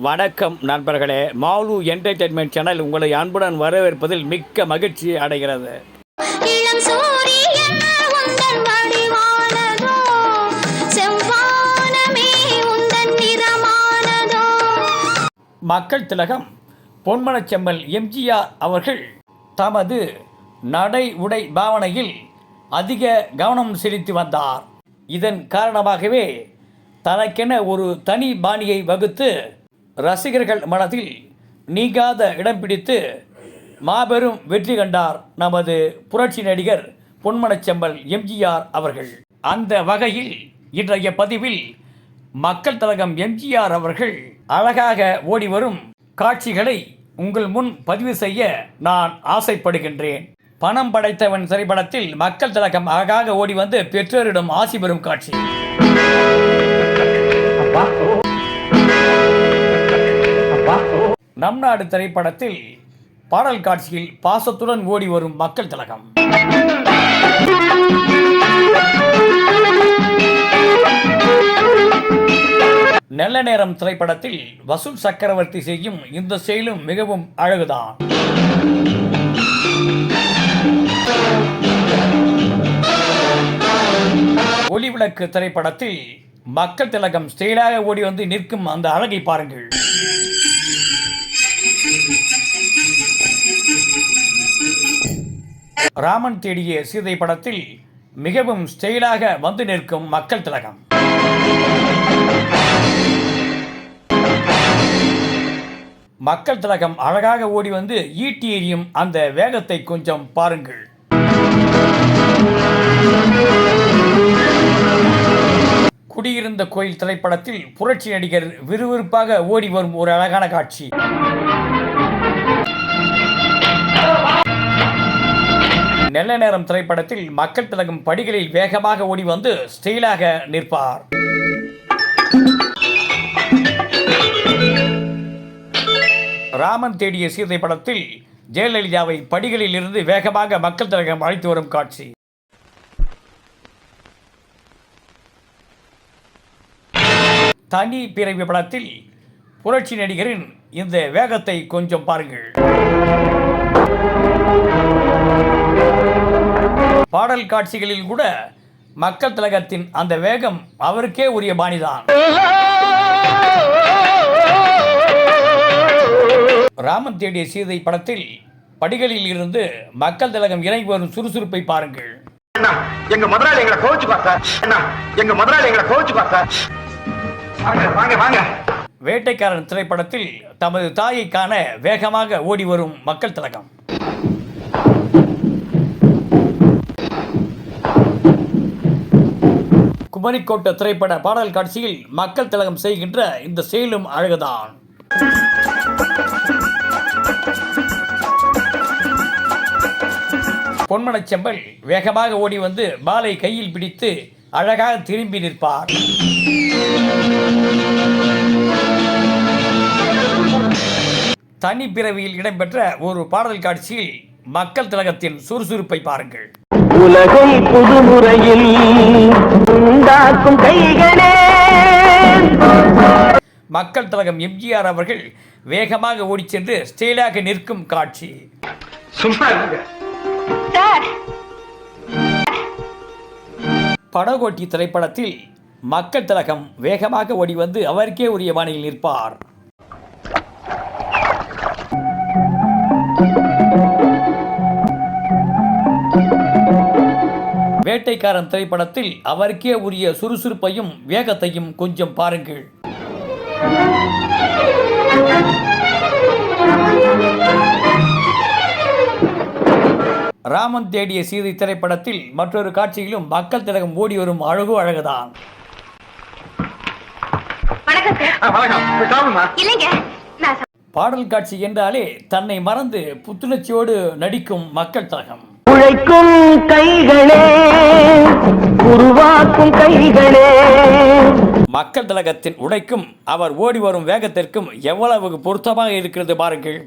வணக்கம் நண்பர்களே. Mall entertainment channel உங்களை அன்புடன் வரவேற்பதில் மிக்க மகிழ்ச்சி அடைகிறது. மக்கள் திலகம் பொன்மனச் செம்மல் எம்ஜிஆர் அவர்கள் தமது நடை உடை பாவனையில் அதிக கவனம் செலுத்தி வந்தார். இதன் காரணமாகவே தனக்கென ஒரு தனி பாணியை வகுத்து ரசிகர்கள் மனதில் நீங்காத இடம் பிடித்து மாபெரும் வெற்றி கண்டார் நமது புரட்சி நடிகர் பொன்மனச்செம்பல் எம்ஜிஆர் அவர்கள். அந்த வகையில் இன்றைய பதிவில் மக்கள் தலகம் எம்ஜிஆர் அவர்கள் அழகாக ஓடி வரும் காட்சிகளை உங்கள் முன் பதிவு செய்ய நான் ஆசைப்படுகின்றேன். பணம் படைத்தவன் திரைப்படத்தில் மக்கள் தலகம் அழகாக ஓடி வந்து பெற்றோரிடம் ஆசி பெறும் காட்சி. நம் நாடு திரைப்படத்தில் பாடல் காட்சியில் பாசத்துடன் ஓடி வரும் மக்கள் திலகம். நல்ல நேரம் திரைப்படத்தில் வசூல் சக்கரவர்த்தி செய்யும் இந்த செயலும் மிகவும் அழகுதான். ஒளிவிளக்கு திரைப்படத்தில் மக்கள் திலகம் ஸ்டைலாக ஓடி வந்து நிற்கும் அந்த அழகை பாருங்கள். ராமன் தேடிய சீதை படத்தில் மிகவும் ஸ்டைலாக வந்து நிற்கும் மக்கள் திலகம். மக்கள் திலகம் அழகாக ஓடி வந்து ஈட்டி எரியும் அந்த வேகத்தை கொஞ்சம் பாருங்கள். குடியிருந்த கோயில் திரைப்படத்தில் புரட்சி நடிகர் விறுவிறுப்பாக ஓடி வரும் ஒரு அழகான காட்சி. நல்ல நேரம் திரைப்படத்தில் மக்கள் திலகம் படிகளில் வேகமாக ஓடி வந்து ஸ்டைலாக நிற்பார். ராமன் தேடிய சீதை படத்தில் ஜெயலலிதாவை படிகளில் இருந்து வேகமாக மக்கள் திலகம் அழைத்து வரும் காட்சி. தனி பிறவி படத்தில் புரட்சி நடிகரின் இந்த வேகத்தை கொஞ்சம் பாருங்கள். பாடல் காட்சிகளில் கூட மக்கள் திலகத்தின் அந்த வேகம் அவருக்கே உரிய பாணிதான். ராமன் தேடிய சீதை படத்தில் படிகளில் இருந்து மக்கள் திலகம் இறங்கி வரும் சுறுசுறுப்பை பாருங்கள். எங்க முதலாளி எங்களை கோவிச்சு அண்ணா எங்க முதலாளி எங்களை கோவிச்சு வாங்க வாங்க வேட்டைக்காரன் திரைப்படத்தில் தமது தாயை காண வேகமாக ஓடி வரும் மக்கள் திலகம். குமரிக்கோட்ட திரைப்பட பாடல் காட்சியில் மக்கள் திலகம் செய்கின்ற இந்த செயலும் அழகுதான். பொன்மனச் செம்பல் வேகமாக ஓடி வந்து பாலை கையில் பிடித்து அழகாக திரும்பி நிற்பார். தனி பிறவியில் இடம்பெற்ற ஒரு பாடல் காட்சியில் மக்கள் திலகத்தின் சுறுசுறுப்பை பாருங்கள். உலகை புதுமுறையில் உண்டாக்கும் கைகளே. மக்கள் திலகம் எம்ஜிஆர் அவர்கள் வேகமாக ஓடிச் சென்று ஸ்டைலாக நிற்கும் காட்சி. சும்மா இருங்க சார். படகோட்டி திரைப்படத்தில் மக்கள் திலகம் வேகமாக ஓடி வந்து அவருக்கே உரிய பாணியில் நிற்பார். வேட்டைக்காரன் திரைப்படத்தில் அவருக்கே உரிய சுறுசுறுப்பையும் வேகத்தையும் கொஞ்சம் பாருங்கள். ராமன் தேடிய சீதை திரைப்படத்தில் மற்றொரு காட்சியிலும் மக்கள் திலகம் ஓடி வரும் அழகு அழகுதான். பாடல் காட்சி என்றாலே தன்னை மறந்து புத்துணர்ச்சியோடு நடிக்கும் மக்கள் திலகம். உழைக்கும் கைகளே உருவாக்கும் கைகளே. மக்கள் திலகத்தின் உடைக்கும் அவர் ஓடி வரும் வேகத்திற்கும் எவ்வளவு பொருத்தமாக இருக்கிறது பாருங்கள்.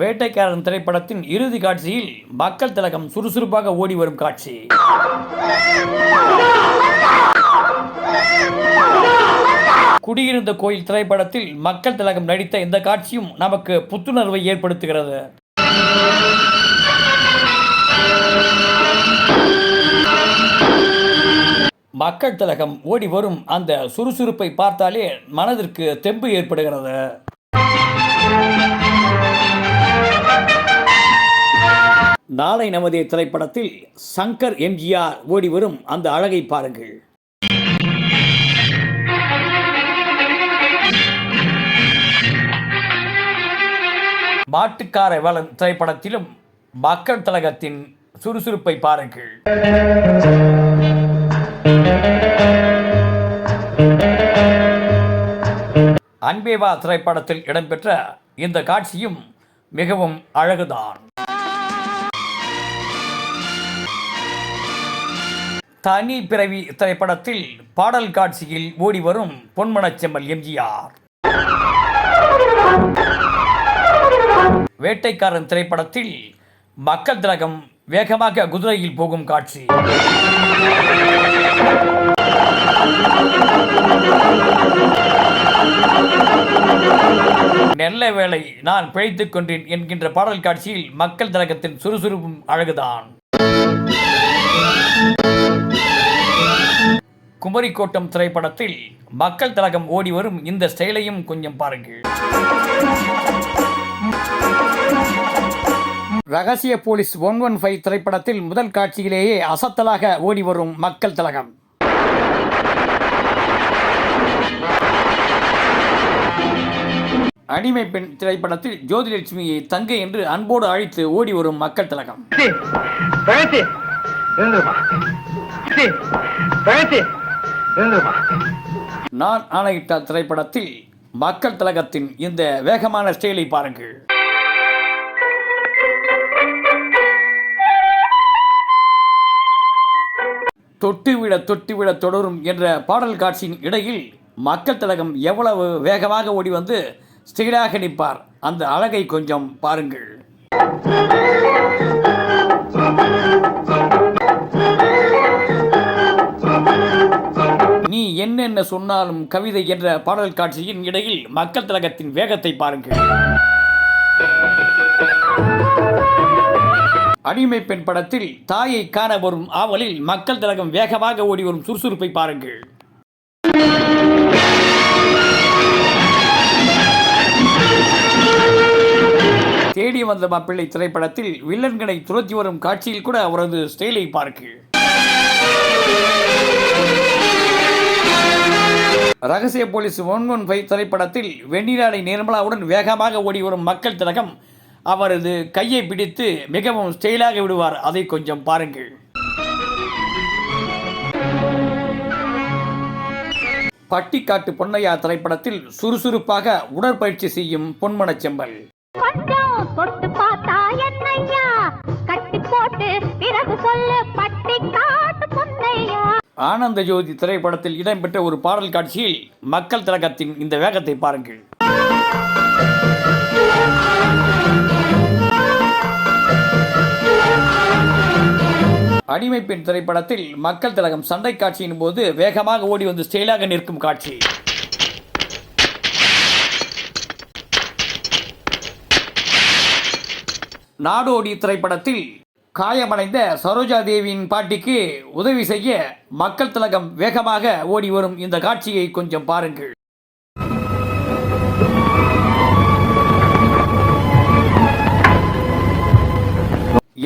வேட்டைக்காரன் திரைப்படத்தின் இறுதி காட்சியில் மக்கள் திலகம் சுறுசுறுப்பாக ஓடி வரும் காட்சி. குடியிருந்த கோயில் திரைப்படத்தில் மக்கள் திலகம் நடித்த இந்த காட்சியும் நமக்கு புத்துணர்வை ஏற்படுத்துகிறது. மக்கள் திலகம் ஓடி வரும் அந்த சுறுசுறுப்பை பார்த்தாலே மனதிற்கு தெம்பு ஏற்படுகிறது. நாளை நமதே திரைப்படத்தில் சங்கர் எம்ஜிஆர் ஓடி வரும் அந்த அழகை பாருங்கள். மாட்டுக்கார வேலன் திரைப்படத்திலும் மக்கள் தலகத்தின் சுறுசுறுப்பை பாருங்கள். அன்பேவா திரைப்படத்தில் இடம்பெற்ற இந்த காட்சியும் மிகவும் அழகுதான். தனி பிறவி திரைப்படத்தில் பாடல் காட்சியில் ஓடிவரும் பொன்மனச்செம்மல் எம்ஜிஆர். வேட்டைக்காரன் திரைப்படத்தில் மக்கள் திலகம் வேகமாக குதிரையில் போகும் காட்சி. நெல்ல வேளை நான் பிழைத்துக் கொண்டேன் என்கின்ற பாடல் காட்சியில் மக்கள் திலகத்தின் சுறுசுறுப்பும் அழகுதான். குமரிக்கோட்டம் திரைப்படத்தில் மக்கள் திலகம் ஓடி வரும் இந்த ஸ்டைலையும் கொஞ்சம் பாருங்கள். ரகசிய போலீஸ் ஒன் ஒன் ஃபைவ் திரைப்படத்தில் முதல் காட்சியிலேயே அசத்தலாக ஓடி வரும் மக்கள் திலகம். அடிமை பெண் திரைப்படத்தில் ஜோதிலட்சுமியை தங்கை என்று அன்போடு அழைத்து ஓடி வரும் மக்கள் திலகம். நான் ஆணையிட்ட திரைப்படத்தில் மக்கள் திலகத்தின் இந்த வேகமான ஸ்டைலை பாருங்கள். தொட்டுவிட தொட்டுவிட தொடரும் என்ற பாடல் காட்சியின் இடையில் மக்கள் தலகம் எவ்வளவு வேகமாக ஓடி வந்து ஸ்டீடாக நிற்பார்? அந்த அழகை கொஞ்சம் பாருங்கள். நீ என்னென்ன சொன்னாலும் கவிதை என்ற பாடல் காட்சியின் இடையில் மக்கள் தலகத்தின் வேகத்தை பாருங்கள். அடிமை பெண் படத்தில் தாயை காண வரும் ஆவலில் மக்கள் திலகம் வேகமாக ஓடி வரும் சுறுசுறுப்பை பாருங்கள். தேடி வந்த மாப்பிள்ளை திரைப்படத்தில் வில்லன்களை துரத்தி வரும் காட்சியில் கூட அவரது ஸ்டைலை பார்க்கு. ரகசிய போலீஸ் ஒன் ஒன் ஃபைவ் திரைப்படத்தில் வெண்ணிலாடை நிர்மலாவுடன் வேகமாக ஓடி வரும் மக்கள் திலகம் அவரது கையை பிடித்து மிகவும் ஸ்டைலாக விடுவார். அதை கொஞ்சம் பாருங்கள். பட்டிக்காட்டு பொன்னையா திரைப்படத்தில் சுறுசுறுப்பாக உடற்பயிற்சி செய்யும் பொன்மனச் செம்பல். கொஞ்சம் தொட்டு பார்த்தா என்னையா கட்டி போட்டு பிறகு சொல்லு பட்டி காட்டு பொன்னையா? ஆனந்த ஜோதி திரைப்படத்தில் இடம்பெற்ற ஒரு பாடல் காட்சியில் மக்கள் திலகத்தின் இந்த வேகத்தை பாருங்கள். அடிமை பெண் திரைப்படத்தில் மக்கள் திலகம் சண்டை காட்சியின் போது வேகமாக ஓடி வந்து ஸ்டைலாக நிற்கும் காட்சி. நாடோடி திரைப்படத்தில் காயமடைந்த சரோஜா தேவியின் பாட்டிக்கு உதவி செய்ய மக்கள் திலகம் வேகமாக ஓடி வரும் இந்த காட்சியை கொஞ்சம் பாருங்கள்.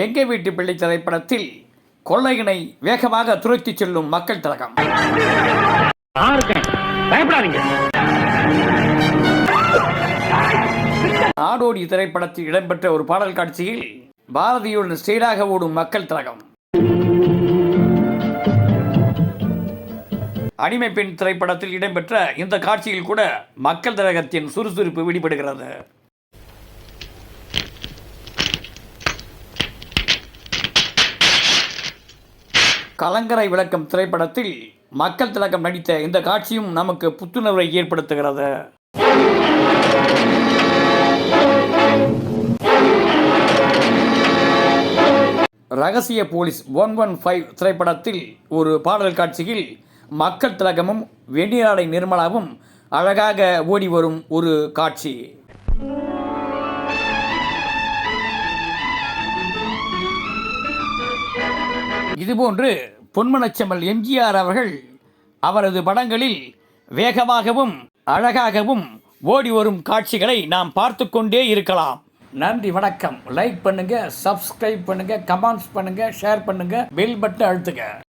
எங்க வீட்டு பிள்ளை திரைப்படத்தில் கொள்ளையனை வேகமாக துரத்திச் செல்லும் மக்கள் திலகம். நாடோடி திரைப்படத்தில் இடம்பெற்ற ஒரு பாடல் காட்சியில் பாரதியுடன் ஸ்டைலாக ஓடும் மக்கள் திலகம். அடிமை பெண் திரைப்படத்தில் இடம்பெற்ற இந்த காட்சியில் கூட மக்கள் திலகத்தின் சுறுசுறுப்பு வெளிப்படுகிறது. கலங்கரை விளக்கம் திரைப்படத்தில் மக்கள் திலகம் நடித்த இந்த காட்சியும் நமக்கு புத்துணர்வை ஏற்படுத்துகிறது. ரகசிய போலீஸ் ஒன் ஒன் ஃபைவ் திரைப்படத்தில் ஒரு பாடல் காட்சியில் மக்கள் திலகமும் வெண்ணிலாடை நிர்மலாவும் அழகாக ஓடி வரும் ஒரு காட்சி. இதுபோன்று பொன்மனச்செம்மல் எம்ஜிஆர் அவர்கள் அவரது படங்களில் வேகமாகவும் அழகாகவும் ஓடி வரும் காட்சிகளை நாம் பார்த்து கொண்டே இருக்கலாம். நன்றி வணக்கம். லைக் பண்ணுங்க சப்ஸ்கிரைப் பண்ணுங்க கமெண்ட்ஸ் பண்ணுங்க ஷேர் பண்ணுங்க பெல் பட்டன் அழுத்துங்க.